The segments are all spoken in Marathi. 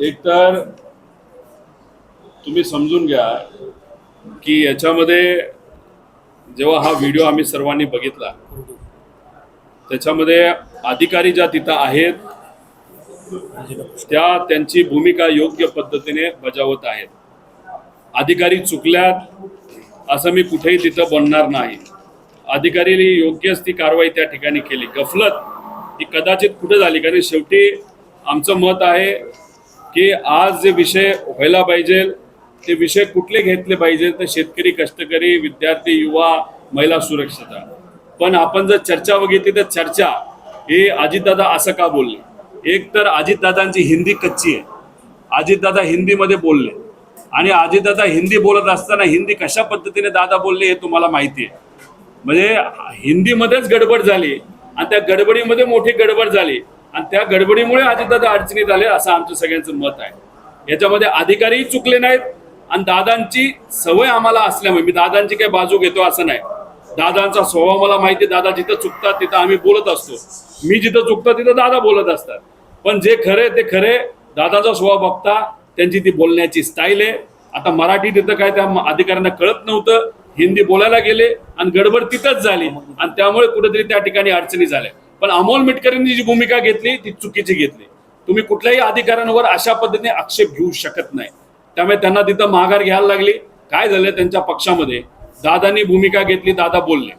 एकतर तुम्ही समजून घ्या की याच्यामध्ये जेव्हा हा व्हिडिओ आम्ही सर्वांनी बघितला त्याच्यामध्ये अधिकारी ज्या तिथं आहेत त्या त्यांची भूमिका योग्य पद्धतीने बजावत आहेत. अधिकारी चुकल्यात असं मी कुठेही तिथं बनणार नाही. अधिकारी योग्यच ती कारवाई त्या ठिकाणी केली. गफलत ही कदाचित कुठे झाली कारण शेवटी आमचं मत आहे की आज जे विषय व्हायला पाहिजे ते विषय कुठले घेतले पाहिजे तर शेतकरी कष्टकरी विद्यार्थी युवा महिला सुरक्षता पण आपण जर चर्चा बघितली तर चर्चा हे अजितदादा असं का बोलले? एक तर अजितदादांची हिंदी कच्ची आहे. अजितदादा हिंदीमध्ये बोलले. आणि अजितदादा हिंदी बोलत असताना हिंदी कशा पद्धतीने दादा बोलले हे तुम्हाला माहिती आहे. म्हणजे हिंदीमध्येच गडबड झाली आणि त्या गडबडीमध्ये मोठी गडबड झाली. आणि त्या गडबडीमुळे अजितदादा अडचणीत आले असं आमचं सगळ्यांचं मत आहे. याच्यामध्ये अधिकारीही चुकले नाहीत आणि दादांची सवय आम्हाला असल्यामुळे मी दादांची काही बाजू घेतो असं नाही. दादांचा स्वभाव मला माहिती आहे, दादा जिथं चुकतात तिथं आम्ही बोलत असतो. मी जिथं चुकतो तिथं दादा बोलत असतात. पण जे खरे ते खरे दादाचा स्वभाव बघता त्यांची ती बोलण्याची स्टाईल आहे. आता मराठी तिथं काय त्या अधिकाऱ्यांना कळत नव्हतं. हिंदी बोलायला गेले आणि गडबड तिथंच झाली. आणि त्यामुळे कुठेतरी त्या ठिकाणी अडचणी झाल्या. पण अमोल मिटकरींनी जी भूमिका घेतली ती चुकीची घेतली. तुम्ही कुठल्याही अधिकाऱ्यांवर अशा पद्धतीने आक्षेप घेऊ शकत नाही. त्यामुळे त्यांना तिथं माघार घ्यायला लागली. काय झालं त्यांच्या पक्षामध्ये? दादांनी भूमिका घेतली दादा बोलले.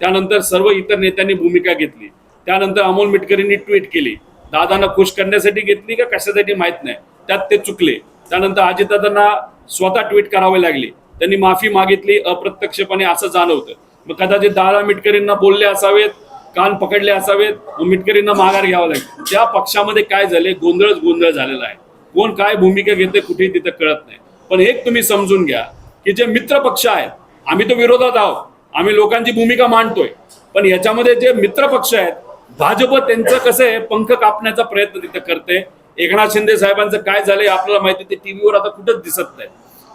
त्यानंतर सर्व इतर नेत्यांनी भूमिका घेतली. त्यानंतर अमोल मिटकरींनी ट्विट केली. दादांना खुश करण्यासाठी घेतली का कशासाठी माहीत नाही. त्यात ते चुकले. त्यानंतर अजितदादांना स्वतः ट्विट करावे लागली. त्यांनी माफी मागितली अप्रत्यक्षपणे असं जाणवतं. मग कदाचित दादा मिटकरींना बोलले असावेत? कान पकडले असावेत मिटकरींना माघार घ्यावा लागेल. त्या पक्षामध्ये काय झाले? गोंधळच गोंधळ झालेला आहे. कोण काय भूमिका घेते कुठेही तिथं कळत नाही. पण एक तुम्ही समजून घ्या की जे मित्र पक्ष आहेत आम्ही तो विरोधात आहोत. आम्ही लोकांची भूमिका मांडतोय. पण याच्यामध्ये जे मित्र पक्ष आहेत भाजप त्यांचं कसं आहे पंख कापण्याचा प्रयत्न तिथं करते. एकनाथ शिंदे साहेबांचं काय झालंय आपल्याला माहिती ते टीव्हीवर आता कुठंच दिसत नाही.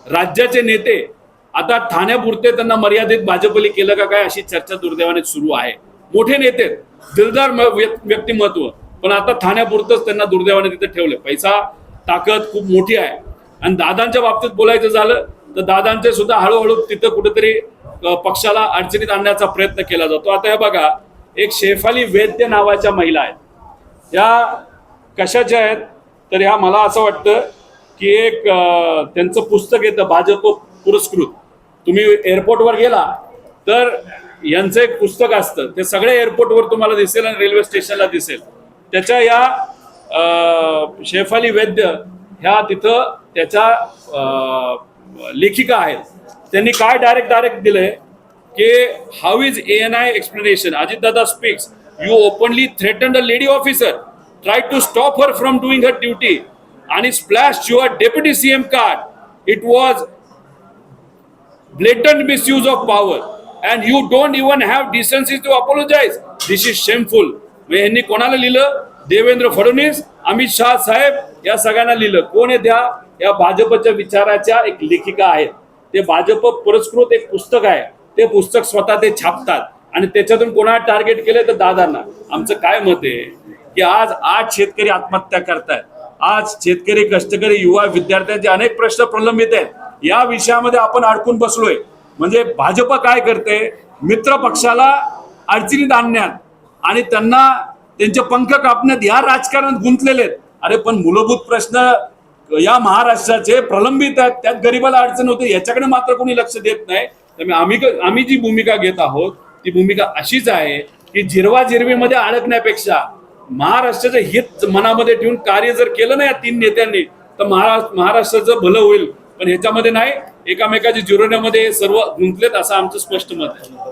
राज्याचे नेते आता ठाण्यापुरते त्यांना मर्यादित भाजपली केलं का काय अशी चर्चा दुर्दैवाने सुरू आहे. मोठे नेते दिलदार म- व्यक्तिमत्व. पण आता ठाण्यापुरतंच त्यांना दुर्दैवाने तिथे ठेवलं पैसा ताकद खूप मोठी आहे. आणि दादांच्या बाबतीत बोलायचं झालं तर दादांचे सुद्धा हळूहळू तिथं कुठेतरी पक्षाला अडचणीत आणण्याचा प्रयत्न केला जातो. आता हे बघा एक शेफाली वैद्य नावाच्या महिला आहेत. या कशाच्या आहेत? तर ह्या मला असं वाटतं की एक त्यांचं पुस्तक येतं भाजप पुरस्कृत. तुम्ही एअरपोर्टवर गेला तर यांचं एक पुस्तक असतं. ते सगळ्या एअरपोर्टवर तुम्हाला दिसेल आणि रेल्वे स्टेशनला दिसेल. त्याच्या या शेफाली वैद्य ह्या तिथं त्याच्या लेखिका आहेत. त्यांनी काय डायरेक्ट डायरेक्ट दिलंय? की how is a an I explanation Ajitdada speaks you openly threaten a lady officer try to stop her from doing her duty आणि splash your deputy CM card it was blatant misuse of power and you don't even have decency to apologize. This is shameful म्हणजे यांनी कोणाला लिहिलं? देवेंद्र फडणवीस अमित शहा साहेब या सगळ्यांना लिहिलं. कोण आहे त्या? या भाजपच्या विचाराच्या एक लेखिका आहेत. ते भाजप पुरस्कृत एक पुस्तक आहे. ते पुस्तक स्वतः ते छापतात. आणि त्याच्यातून कोणाला टार्गेट केलं तर दादांना. आमचं काय मत आहे? की आज आठ शेतकरी आत्महत्या करतायत. आज शेतकरी कष्टकरी युवा विद्यार्थ्यांचे अनेक प्रश्न प्रलंबित आहेत. या विषयामध्ये आपण अडकून बसलोय. म्हणजे भाजप काय करते मित्र पक्षाला अडचणीत आणण्यात आणि त्यांना त्यांचे पंख कापण्यात या राजकारणात गुंतलेले आहेत. अरे पण मूलभूत प्रश्न या महाराष्ट्राचे प्रलंबित आहेत. त्यात गरीबाला अडचण होते याच्याकडे मात्र कोणी लक्ष देत नाही. त्यामुळे आम्ही आम्ही जी भूमिका घेत आहोत ती भूमिका अशीच आहे की जिरवा जिरवीमध्ये अडकण्यापेक्षा महाराष्ट्राचं हित मनामध्ये ठेवून कार्य जर केलं ना या तीन नेत्यांनी तर महाराष्ट्र महाराष्ट्राचं भलं होईल. पण ह्याच्यामध्ये नाही एकामेकाच्या जिरोण्यामध्ये सर्व गुंतलेत असं आमचं स्पष्ट मत आहे.